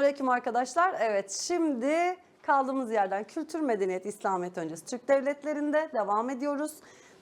Selamünaleyküm arkadaşlar. Evet şimdi kaldığımız yerden kültür medeniyet İslamiyet öncesi Türk devletlerinde devam ediyoruz.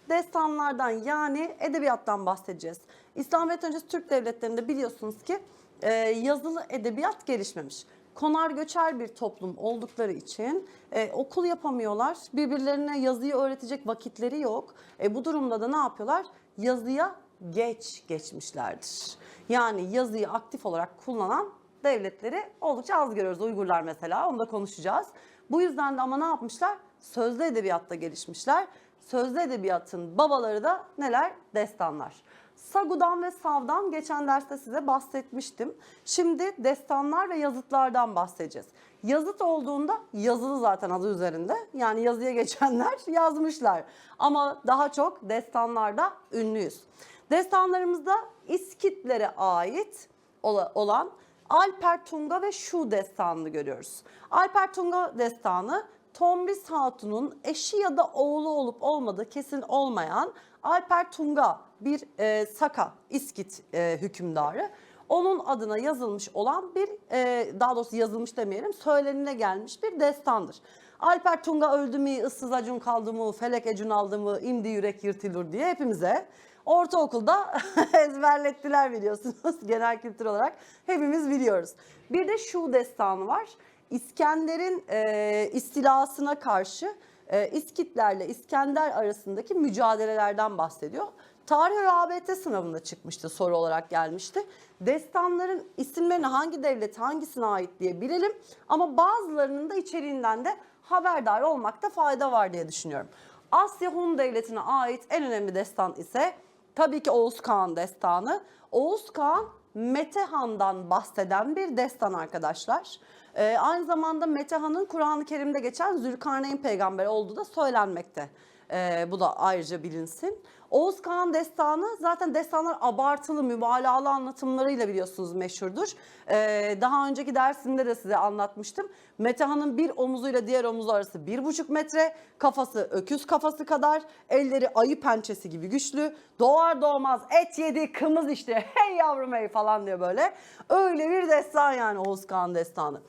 Destanlardan yani edebiyattan bahsedeceğiz. İslamiyet öncesi Türk devletlerinde biliyorsunuz ki e, yazılı edebiyat gelişmemiş. Konar göçer bir toplum oldukları için e, okul yapamıyorlar. Birbirlerine yazıyı öğretecek vakitleri yok. E, bu durumda da ne yapıyorlar? Yazıya geç geçmişlerdir. Yani yazıyı aktif olarak kullanan devletleri oldukça az görüyoruz. Uygurlar mesela onu da konuşacağız. Bu yüzden de ama ne yapmışlar? Sözlü edebiyatta gelişmişler. Sözlü edebiyatın babaları da neler? Destanlar. Sagu'dan ve Sav'dan geçen derste size bahsetmiştim. Şimdi destanlar ve yazıtlardan bahsedeceğiz. Yazıt olduğunda yazılı zaten adı üzerinde. Yani yazıya geçenler yazmışlar. Ama daha çok destanlarda ünlüyüz. Destanlarımızda İskitlere ait ola- olan Alper Tunga ve Şu destanını görüyoruz. Alper Tunga destanı Tomris Hatun'un eşi ya da oğlu olup olmadığı kesin olmayan Alper Tunga bir e, Saka İskit e, hükümdarı. Onun adına yazılmış olan bir, e, daha doğrusu yazılmış demeyelim, söylenine gelmiş bir destandır. Alper Tunga öldü mü, ıssız acun kaldı mı, felek ecun aldı mı, indi yürek yırtılır diye hepimize ortaokulda ezberlettiler biliyorsunuz genel kültür olarak. Hepimiz biliyoruz. Bir de şu destanı var. İskender'in e, istilasına karşı e, İskitlerle İskender arasındaki mücadelelerden bahsediyor. Tarih ABT sınavında çıkmıştı soru olarak gelmişti. Destanların isimlerini hangi devlet hangisine ait diye bilelim ama bazılarının da içeriğinden de haberdar olmakta fayda var diye düşünüyorum. Asya Hun Devleti'ne ait en önemli destan ise tabii ki Oğuz Kağan destanı. Oğuz Kağan Metehan'dan bahseden bir destan arkadaşlar. Ee, aynı zamanda Metehan'ın Kur'an-ı Kerim'de geçen Zülkarneyn peygamber olduğu da söylenmekte. Ee, bu da ayrıca bilinsin. Oğuz Kağan destanı zaten destanlar abartılı, mübalağalı anlatımlarıyla biliyorsunuz meşhurdur. Ee, daha önceki dersimde de size anlatmıştım. Metehan'ın bir omuzuyla diğer omuzu arası bir buçuk metre, kafası öküz kafası kadar, elleri ayı pençesi gibi güçlü. Doğar doğmaz et yedi, kımız işte, hey yavrum hey falan diyor böyle. Öyle bir destan yani Oğuz Kağan destanı.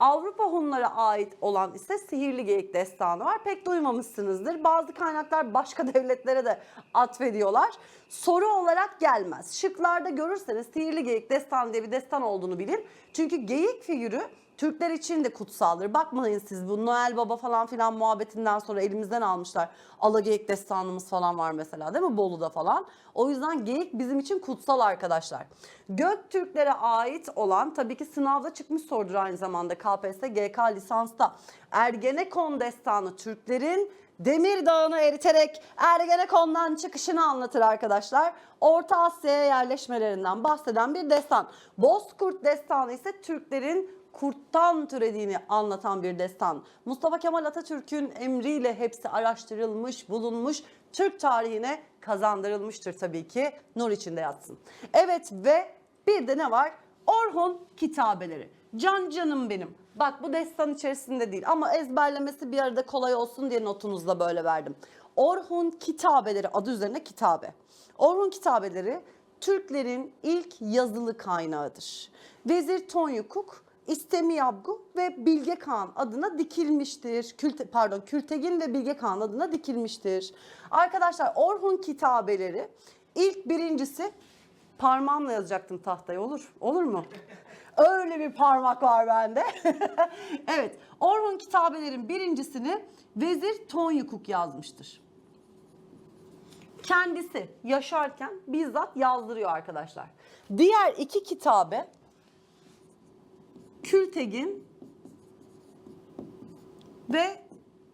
Avrupa Hunlara ait olan ise Sihirli Geyik destanı var. Pek duymamışsınızdır. Bazı kaynaklar başka devletlere de atfediyorlar. Soru olarak gelmez. Şıklarda görürseniz Sihirli Geyik destanı diye bir destan olduğunu bilin. Çünkü geyik figürü Türkler için de kutsaldır. Bakmayın siz bu Noel Baba falan filan muhabbetinden sonra elimizden almışlar. Alageyik destanımız falan var mesela değil mi Bolu'da falan. O yüzden geyik bizim için kutsal arkadaşlar. Göktürklere ait olan tabii ki sınavda çıkmış sorudur aynı zamanda KPSS GK lisansta. Ergenekon destanı Türklerin Demir Dağı'nı eriterek Ergenekon'dan çıkışını anlatır arkadaşlar. Orta Asya'ya yerleşmelerinden bahseden bir destan. Bozkurt destanı ise Türklerin kurttan türediğini anlatan bir destan. Mustafa Kemal Atatürk'ün emriyle hepsi araştırılmış, bulunmuş, Türk tarihine kazandırılmıştır tabii ki. Nur içinde yatsın. Evet ve bir de ne var? Orhun kitabeleri. Can canım benim. Bak bu destan içerisinde değil ama ezberlemesi bir arada kolay olsun diye notunuzda böyle verdim. Orhun kitabeleri adı üzerine kitabe. Orhun kitabeleri Türklerin ilk yazılı kaynağıdır. Vezir Tonyukuk İstemi Yabgu ve Bilge Kağan adına dikilmiştir. Külte, pardon Kültegin ve Bilge Kağan adına dikilmiştir. Arkadaşlar Orhun kitabeleri ilk birincisi parmağımla yazacaktım tahtaya olur. Olur mu? Öyle bir parmak var bende. evet Orhun kitabelerin birincisini Vezir Tonyukuk yazmıştır. Kendisi yaşarken bizzat yazdırıyor arkadaşlar. Diğer iki kitabe Kültegin ve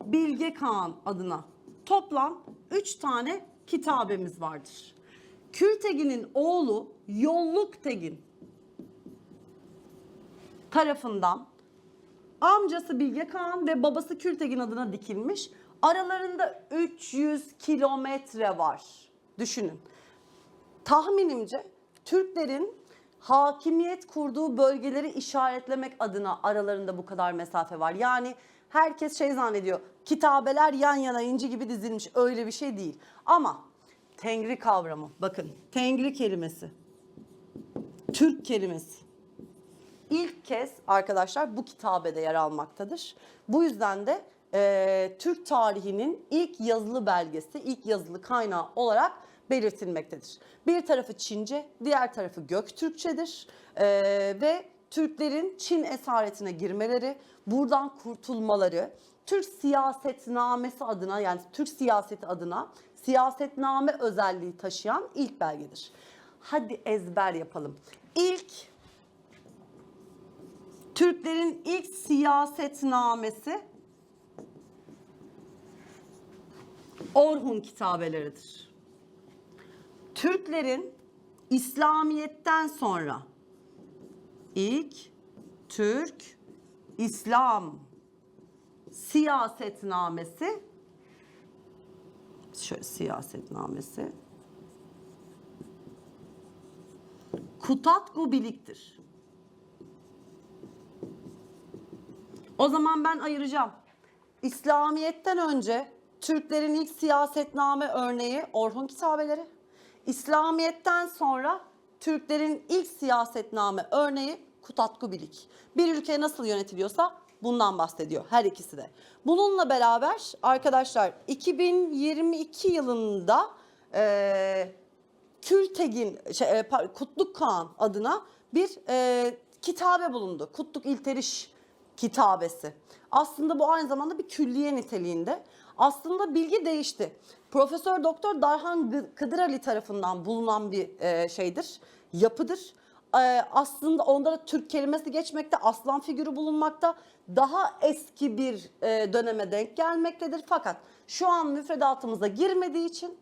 Bilge Kağan adına toplam 3 tane kitabemiz vardır. Kültegin'in oğlu Yolluk Tegin tarafından amcası Bilge Kağan ve babası Kültegin adına dikilmiş. Aralarında 300 kilometre var. Düşünün. Tahminimce Türklerin hakimiyet kurduğu bölgeleri işaretlemek adına aralarında bu kadar mesafe var. Yani herkes şey zannediyor. Kitabeler yan yana inci gibi dizilmiş. Öyle bir şey değil. Ama Tengri kavramı bakın. Tengri kelimesi. Türk kelimesi. ilk kez arkadaşlar bu kitabede yer almaktadır. Bu yüzden de e, Türk tarihinin ilk yazılı belgesi, ilk yazılı kaynağı olarak belirtilmektedir. Bir tarafı Çince, diğer tarafı Göktürkçedir E, ve Türklerin Çin esaretine girmeleri, buradan kurtulmaları, Türk siyasetnamesi adına yani Türk siyaseti adına siyasetname özelliği taşıyan ilk belgedir. Hadi ezber yapalım. İlk Türklerin ilk siyasetnamesi Orhun kitabeleridir. Türklerin İslamiyet'ten sonra ilk Türk İslam siyasetnamesi şöyle siyasetnamesi Kutatku Bilik'tir. O zaman ben ayıracağım. İslamiyet'ten önce Türklerin ilk siyasetname örneği Orhun kitabeleri. İslamiyet'ten sonra Türklerin ilk siyasetname örneği Kutatku Bilik. Bir ülke nasıl yönetiliyorsa bundan bahsediyor her ikisi de. Bununla beraber arkadaşlar 2022 yılında eee Kültegin, şey, e, Kutluk Kağan adına bir e, kitabe bulundu. Kutluk İlteriş kitabesi. Aslında bu aynı zamanda bir külliye niteliğinde. Aslında bilgi değişti. Profesör Doktor Darhan Gı- Kıdırali tarafından bulunan bir e, şeydir, yapıdır. E, aslında onda da Türk kelimesi geçmekte, aslan figürü bulunmakta. Daha eski bir e, döneme denk gelmektedir. Fakat şu an müfredatımıza girmediği için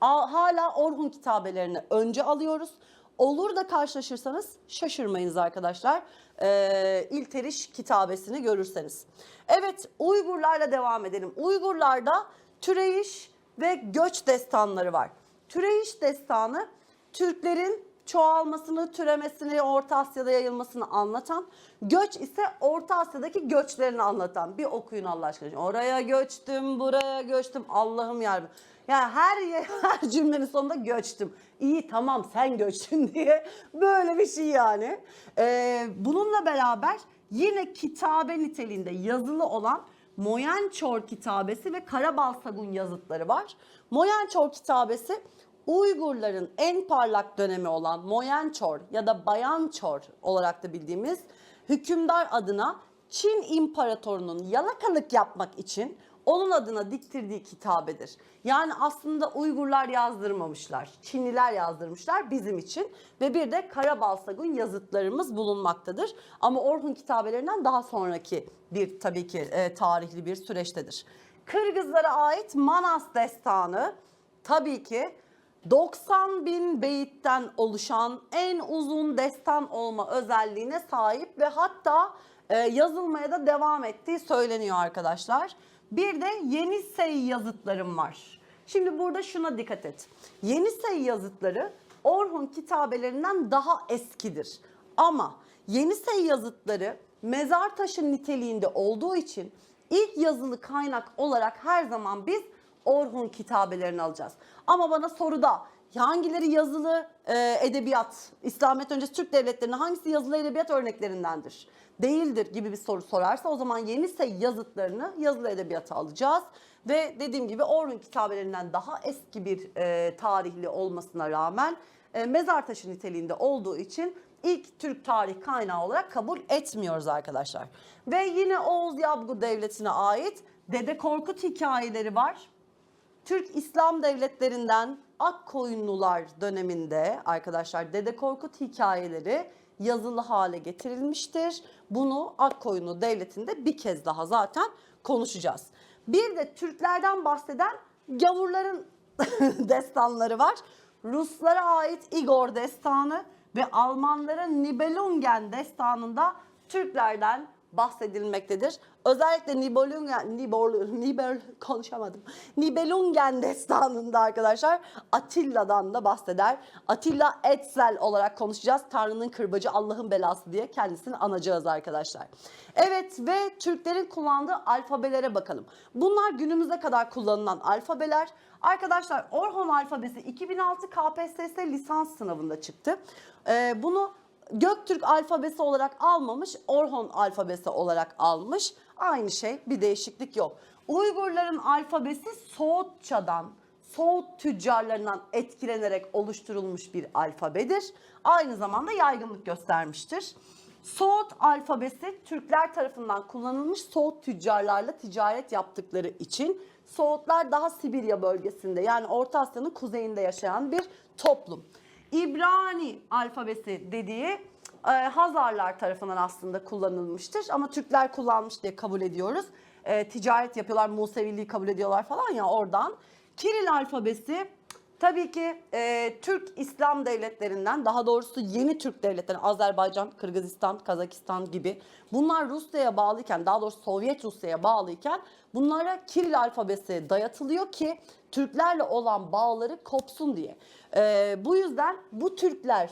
hala Orhun kitabelerini önce alıyoruz. Olur da karşılaşırsanız şaşırmayınız arkadaşlar. Ee, İlteriş kitabesini görürseniz. Evet Uygurlarla devam edelim. Uygurlarda türeyiş ve göç destanları var. Türeyiş destanı Türklerin çoğalmasını, türemesini, Orta Asya'da yayılmasını anlatan, göç ise Orta Asya'daki göçlerini anlatan. Bir okuyun Allah aşkına. Oraya göçtüm, buraya göçtüm. Allah'ım yarabbim. Yani her yer- her cümlenin sonunda göçtüm. İyi tamam sen göçtün diye böyle bir şey yani. Ee, bununla beraber yine kitabe niteliğinde yazılı olan Moyençor kitabesi ve Karabalsagun yazıtları var. Moyençor kitabesi Uygurların en parlak dönemi olan Moyençor ya da Bayançor olarak da bildiğimiz hükümdar adına Çin İmparatorunun yalakalık yapmak için onun adına diktirdiği kitabedir. Yani aslında Uygurlar yazdırmamışlar. Çinliler yazdırmışlar bizim için. Ve bir de Karabalsagun yazıtlarımız bulunmaktadır. Ama Orhun kitabelerinden daha sonraki bir tabii ki e, tarihli bir süreçtedir. Kırgızlara ait Manas destanı tabii ki 90 bin beyitten oluşan en uzun destan olma özelliğine sahip ve hatta e, yazılmaya da devam ettiği söyleniyor arkadaşlar. Bir de Yenisey yazıtlarım var. Şimdi burada şuna dikkat et. Yenisey yazıtları Orhun kitabelerinden daha eskidir. Ama Yenisey yazıtları mezar taşı niteliğinde olduğu için ilk yazılı kaynak olarak her zaman biz Orhun kitabelerini alacağız. Ama bana soruda hangileri yazılı e, edebiyat, İslamiyet öncesi Türk devletlerinde hangisi yazılı edebiyat örneklerindendir? Değildir gibi bir soru sorarsa o zaman Yenisey yazıtlarını yazılı edebiyata alacağız. Ve dediğim gibi Orhun kitabelerinden daha eski bir e, tarihli olmasına rağmen e, mezar taşı niteliğinde olduğu için ilk Türk tarih kaynağı olarak kabul etmiyoruz arkadaşlar. Ve yine Oğuz Yabgu Devleti'ne ait Dede Korkut hikayeleri var. Türk İslam devletlerinden Akkoyunlular döneminde arkadaşlar Dede Korkut hikayeleri yazılı hale getirilmiştir. Bunu Akkoyunlu devletinde bir kez daha zaten konuşacağız. Bir de Türklerden bahseden gavurların destanları var. Ruslara ait Igor destanı ve Almanların Nibelungen destanında Türklerden bahsedilmektedir. Özellikle Nibelungen, Nibel, Nibel konuşamadım. Nibelungen destanında arkadaşlar Atilla'dan da bahseder. Atilla Etzel olarak konuşacağız. Tanrı'nın kırbacı Allah'ın belası diye kendisini anacağız arkadaşlar. Evet ve Türklerin kullandığı alfabelere bakalım. Bunlar günümüze kadar kullanılan alfabeler. Arkadaşlar Orhon alfabesi 2006 KPSS lisans sınavında çıktı. Ee, bunu Göktürk alfabesi olarak almamış, Orhon alfabesi olarak almış. Aynı şey, bir değişiklik yok. Uygurların alfabesi Soğutçadan, Soğut tüccarlarından etkilenerek oluşturulmuş bir alfabedir. Aynı zamanda yaygınlık göstermiştir. Soğut alfabesi Türkler tarafından kullanılmış Soğut tüccarlarla ticaret yaptıkları için Soğutlar daha Sibirya bölgesinde yani Orta Asya'nın kuzeyinde yaşayan bir toplum. İbrani alfabesi dediği e, Hazarlar tarafından aslında kullanılmıştır ama Türkler kullanmış diye kabul ediyoruz. E, ticaret yapıyorlar, Museviliği kabul ediyorlar falan ya oradan. Kiril alfabesi tabii ki e, Türk İslam devletlerinden daha doğrusu yeni Türk devletleri Azerbaycan, Kırgızistan, Kazakistan gibi bunlar Rusya'ya bağlıyken daha doğrusu Sovyet Rusya'ya bağlıyken bunlara Kiril alfabesi dayatılıyor ki Türklerle olan bağları kopsun diye. E, bu yüzden bu Türkler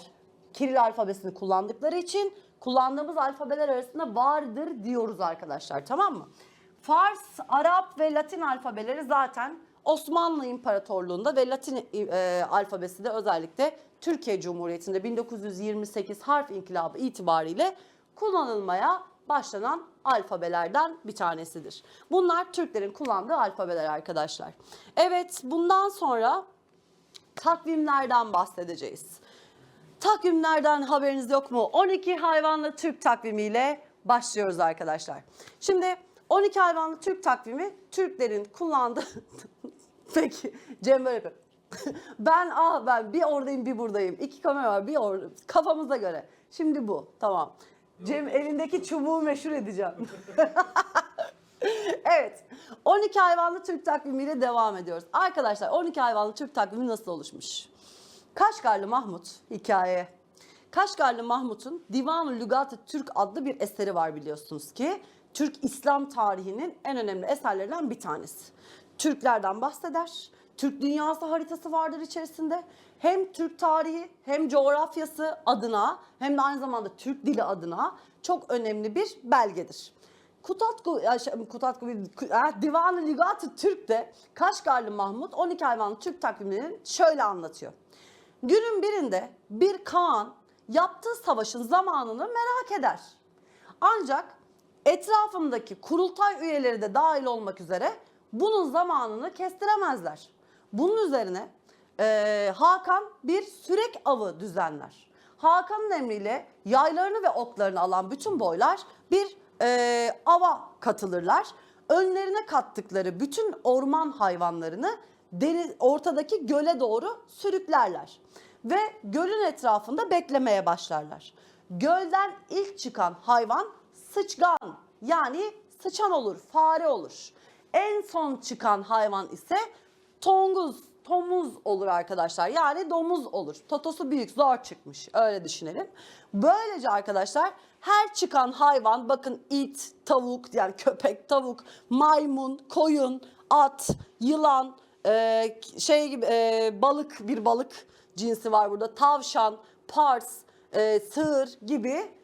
Kiril alfabesini kullandıkları için kullandığımız alfabeler arasında vardır diyoruz arkadaşlar tamam mı? Fars, Arap ve Latin alfabeleri zaten Osmanlı İmparatorluğu'nda ve Latin e, alfabesi de özellikle Türkiye Cumhuriyeti'nde 1928 harf inkılabı itibariyle kullanılmaya başlanan alfabelerden bir tanesidir. Bunlar Türklerin kullandığı alfabeler arkadaşlar. Evet bundan sonra takvimlerden bahsedeceğiz. Takvimlerden haberiniz yok mu? 12 hayvanlı Türk takvimiyle başlıyoruz arkadaşlar. Şimdi 12 hayvanlı Türk takvimi Türklerin kullandığı... Peki Cem böyle yapıyor. ben ah ben bir oradayım bir buradayım. İki kamera var bir orada. Kafamıza göre. Şimdi bu tamam. Cem elindeki çubuğu meşhur edeceğim. evet. 12 hayvanlı Türk takvimiyle devam ediyoruz. Arkadaşlar 12 hayvanlı Türk takvimi nasıl oluşmuş? Kaşgarlı Mahmut hikaye. Kaşgarlı Mahmut'un Divan-ı Lügat-ı Türk adlı bir eseri var biliyorsunuz ki. Türk İslam tarihinin en önemli eserlerinden bir tanesi. Türklerden bahseder. Türk dünyası haritası vardır içerisinde. Hem Türk tarihi hem coğrafyası adına hem de aynı zamanda Türk dili adına çok önemli bir belgedir. Kutatku, şey, Kutatku Divan-ı Lügat-ı Türk'te Kaşgarlı Mahmut 12 hayvanlı Türk takvimlerini şöyle anlatıyor. Günün birinde bir Kaan yaptığı savaşın zamanını merak eder. Ancak etrafındaki kurultay üyeleri de dahil olmak üzere bunun zamanını kestiremezler. Bunun üzerine eee, Hakan bir sürek avı düzenler. Hakan'ın emriyle yaylarını ve oklarını alan bütün boylar bir eee, ava katılırlar. Önlerine kattıkları bütün orman hayvanlarını deniz, ortadaki göle doğru sürüklerler. Ve gölün etrafında beklemeye başlarlar. Gölden ilk çıkan hayvan sıçgan yani sıçan olur, fare olur. En son çıkan hayvan ise tonguz, tomuz olur arkadaşlar. Yani domuz olur. Totosu büyük, zor çıkmış. Öyle düşünelim. Böylece arkadaşlar her çıkan hayvan bakın it, tavuk yani köpek, tavuk, maymun, koyun, at, yılan, e, şey gibi e, balık bir balık cinsi var burada. Tavşan, pars, e, sığır gibi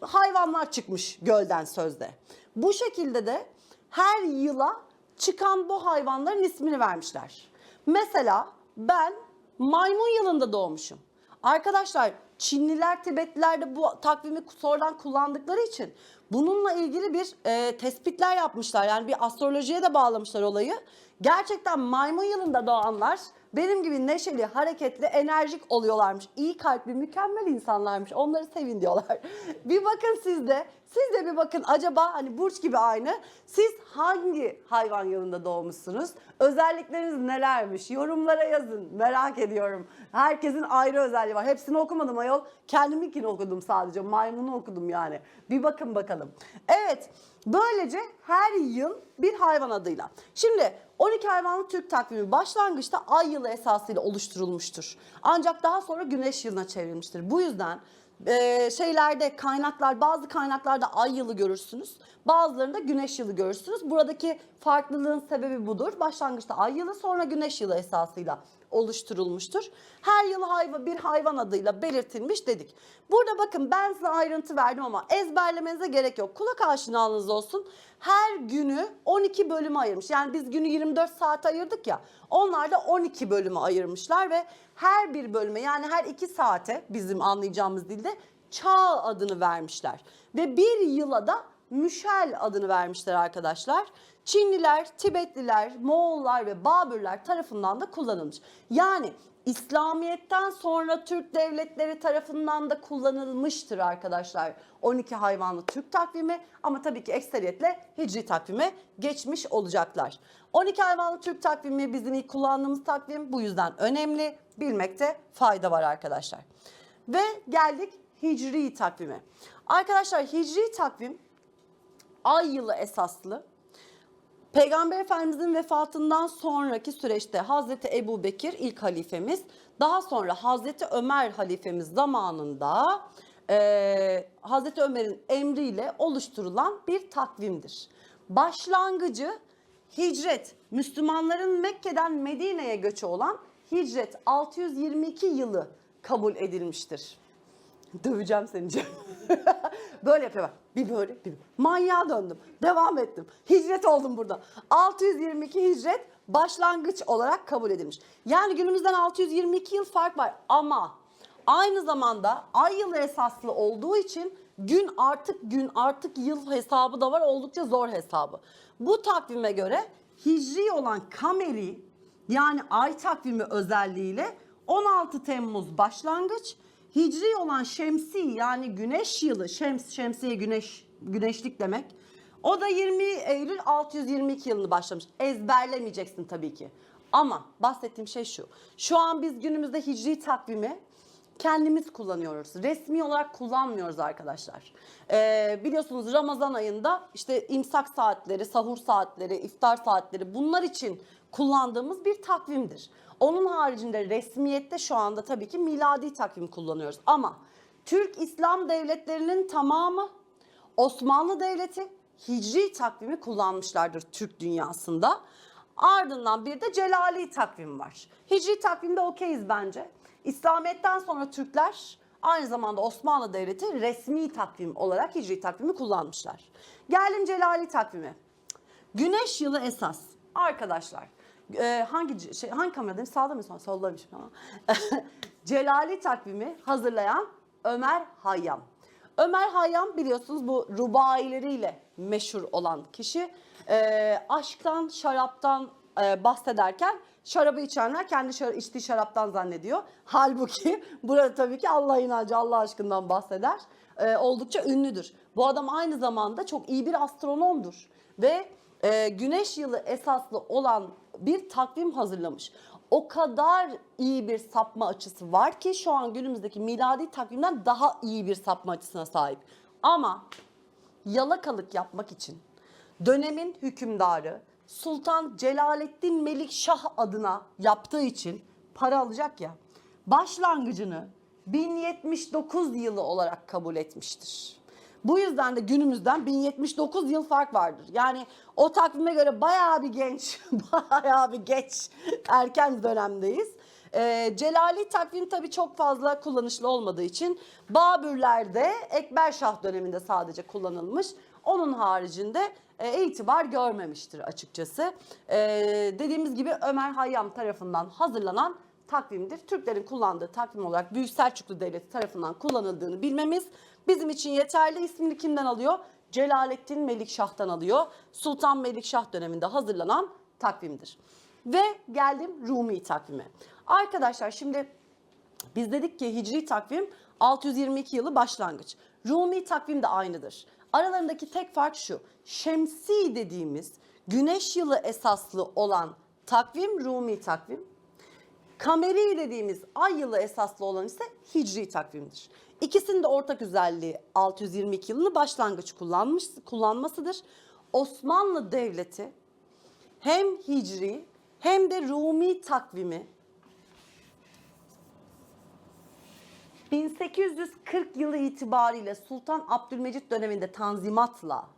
hayvanlar çıkmış gölden sözde. Bu şekilde de her yıla çıkan bu hayvanların ismini vermişler. Mesela ben maymun yılında doğmuşum. Arkadaşlar Çinliler, Tibetliler de bu takvimi sonradan kullandıkları için bununla ilgili bir e, tespitler yapmışlar. Yani bir astrolojiye de bağlamışlar olayı. Gerçekten maymun yılında doğanlar benim gibi neşeli, hareketli, enerjik oluyorlarmış. İyi kalpli, mükemmel insanlarmış. Onları sevin diyorlar. bir bakın siz de. Siz de bir bakın acaba hani burç gibi aynı. Siz hangi hayvan yılında doğmuşsunuz? Özellikleriniz nelermiş? Yorumlara yazın. Merak ediyorum. Herkesin ayrı özelliği var. Hepsini okumadım ayol. Kendiminkini okudum sadece. Maymunu okudum yani. Bir bakın bakalım. Evet. Böylece her yıl bir hayvan adıyla. Şimdi 12 hayvanlı Türk takvimi başlangıçta ay yılı esasıyla oluşturulmuştur. Ancak daha sonra güneş yılına çevrilmiştir. Bu yüzden e, şeylerde kaynaklar bazı kaynaklarda ay yılı görürsünüz. Bazılarında güneş yılı görürsünüz. Buradaki farklılığın sebebi budur. Başlangıçta ay yılı sonra güneş yılı esasıyla oluşturulmuştur. Her yıl hayvan bir hayvan adıyla belirtilmiş dedik. Burada bakın ben size ayrıntı verdim ama ezberlemenize gerek yok. Kulak aşinalığınız olsun. Her günü 12 bölüme ayırmış. Yani biz günü 24 saat ayırdık ya. Onlar da 12 bölüme ayırmışlar ve her bir bölüme yani her 2 saate bizim anlayacağımız dilde çağ adını vermişler. Ve bir yıla da müşel adını vermişler arkadaşlar. Çinliler, Tibetliler, Moğollar ve Babürler tarafından da kullanılmış. Yani İslamiyet'ten sonra Türk devletleri tarafından da kullanılmıştır arkadaşlar. 12 hayvanlı Türk takvimi ama tabii ki ekseriyetle Hicri takvime geçmiş olacaklar. 12 hayvanlı Türk takvimi bizim ilk kullandığımız takvim bu yüzden önemli. Bilmekte fayda var arkadaşlar. Ve geldik Hicri takvime. Arkadaşlar Hicri takvim ay yılı esaslı Peygamber Efendimizin vefatından sonraki süreçte Hazreti Ebu Bekir ilk halifemiz, daha sonra Hazreti Ömer halifemiz zamanında e, Hazreti Ömer'in emriyle oluşturulan bir takvimdir. Başlangıcı hicret, Müslümanların Mekke'den Medine'ye göçü olan hicret 622 yılı kabul edilmiştir. Döveceğim seni Cem. böyle yapıyor bak. Bir böyle bir böyle. Manyağa döndüm. Devam ettim. Hicret oldum burada. 622 hicret başlangıç olarak kabul edilmiş. Yani günümüzden 622 yıl fark var ama aynı zamanda ay yılı esaslı olduğu için gün artık gün artık yıl hesabı da var oldukça zor hesabı. Bu takvime göre hicri olan kameri yani ay takvimi özelliğiyle 16 Temmuz başlangıç, hicri olan şemsi yani güneş yılı, şems, şemsiye güneş, güneşlik demek. O da 20 Eylül 622 yılını başlamış. Ezberlemeyeceksin tabii ki. Ama bahsettiğim şey şu. Şu an biz günümüzde hicri takvimi kendimiz kullanıyoruz. Resmi olarak kullanmıyoruz arkadaşlar. Ee, biliyorsunuz Ramazan ayında işte imsak saatleri, sahur saatleri, iftar saatleri bunlar için kullandığımız bir takvimdir. Onun haricinde resmiyette şu anda tabii ki miladi takvim kullanıyoruz. Ama Türk İslam devletlerinin tamamı Osmanlı Devleti Hicri takvimi kullanmışlardır Türk dünyasında. Ardından bir de Celali takvim var. Hicri takvimde okeyiz bence. İslamiyet'ten sonra Türkler aynı zamanda Osmanlı Devleti resmi takvim olarak Hicri takvimi kullanmışlar. Geldim Celali takvimi. Güneş yılı esas. Arkadaşlar e, hangi şey hangi kameradayım? Sağda mı? Soldaymışım ama. Celali takvimi hazırlayan Ömer Hayyam. Ömer Hayyam biliyorsunuz bu rubaileriyle meşhur olan kişi. E, aşktan, şaraptan e, bahsederken şarabı içenler kendi şara- içtiği şaraptan zannediyor. Halbuki burada tabii ki Allah inancı, Allah aşkından bahseder. E, oldukça ünlüdür. Bu adam aynı zamanda çok iyi bir astronomdur. Ve e, güneş yılı esaslı olan bir takvim hazırlamış. O kadar iyi bir sapma açısı var ki şu an günümüzdeki miladi takvimden daha iyi bir sapma açısına sahip. Ama yalakalık yapmak için dönemin hükümdarı Sultan Celaleddin Melikşah adına yaptığı için para alacak ya başlangıcını 1079 yılı olarak kabul etmiştir. Bu yüzden de günümüzden 1079 yıl fark vardır. Yani o takvime göre bayağı bir genç, bayağı bir geç erken dönemdeyiz. Ee, Celali takvim tabii çok fazla kullanışlı olmadığı için Babürler'de Ekberşah döneminde sadece kullanılmış. Onun haricinde e, itibar görmemiştir açıkçası. Ee, dediğimiz gibi Ömer Hayyam tarafından hazırlanan takvimdir. Türklerin kullandığı takvim olarak Büyük Selçuklu Devleti tarafından kullanıldığını bilmemiz bizim için yeterli. İsmini kimden alıyor? Celaleddin Melikşah'tan alıyor. Sultan Melikşah döneminde hazırlanan takvimdir. Ve geldim Rumi takvime. Arkadaşlar şimdi biz dedik ki Hicri takvim 622 yılı başlangıç. Rumi takvim de aynıdır. Aralarındaki tek fark şu. Şemsi dediğimiz güneş yılı esaslı olan takvim Rumi takvim. Kameri dediğimiz ay yılı esaslı olan ise Hicri takvimdir. İkisinin de ortak özelliği 622 yılını başlangıç kullanmış, kullanmasıdır. Osmanlı Devleti hem Hicri hem de Rumi takvimi 1840 yılı itibariyle Sultan Abdülmecit döneminde tanzimatla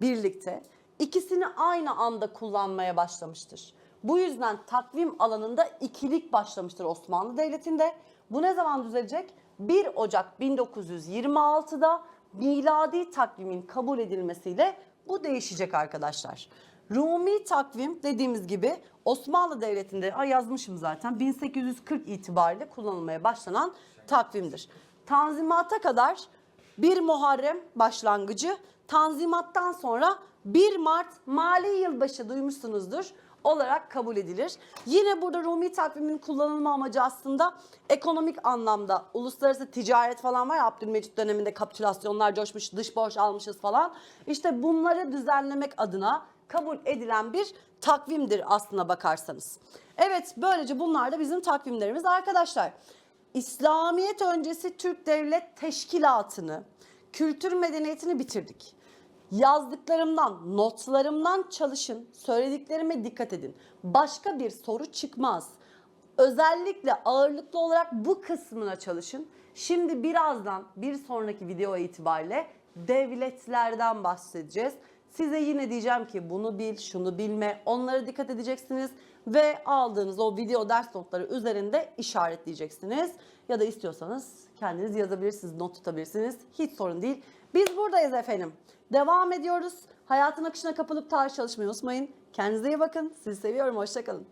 birlikte ikisini aynı anda kullanmaya başlamıştır. Bu yüzden takvim alanında ikilik başlamıştır Osmanlı Devleti'nde. Bu ne zaman düzelecek? 1 Ocak 1926'da miladi takvimin kabul edilmesiyle bu değişecek arkadaşlar. Rumi takvim dediğimiz gibi Osmanlı Devleti'nde yazmışım zaten 1840 itibariyle kullanılmaya başlanan takvimdir. Tanzimata kadar 1 Muharrem başlangıcı, Tanzimattan sonra 1 Mart mali yılbaşı duymuşsunuzdur olarak kabul edilir. Yine burada Rumi takvimin kullanılma amacı aslında ekonomik anlamda uluslararası ticaret falan var ya Abdülmecit döneminde kapitülasyonlar coşmuş, dış borç almışız falan. İşte bunları düzenlemek adına kabul edilen bir takvimdir aslına bakarsanız. Evet böylece bunlar da bizim takvimlerimiz arkadaşlar. İslamiyet öncesi Türk Devlet Teşkilatı'nı, kültür medeniyetini bitirdik. Yazdıklarımdan, notlarımdan çalışın, söylediklerime dikkat edin. Başka bir soru çıkmaz. Özellikle ağırlıklı olarak bu kısmına çalışın. Şimdi birazdan bir sonraki video itibariyle devletlerden bahsedeceğiz. Size yine diyeceğim ki bunu bil, şunu bilme, onlara dikkat edeceksiniz ve aldığınız o video ders notları üzerinde işaretleyeceksiniz. Ya da istiyorsanız kendiniz yazabilirsiniz, not tutabilirsiniz. Hiç sorun değil. Biz buradayız efendim. Devam ediyoruz. Hayatın akışına kapılıp tarih çalışmayı unutmayın. Kendinize iyi bakın. Sizi seviyorum. Hoşçakalın.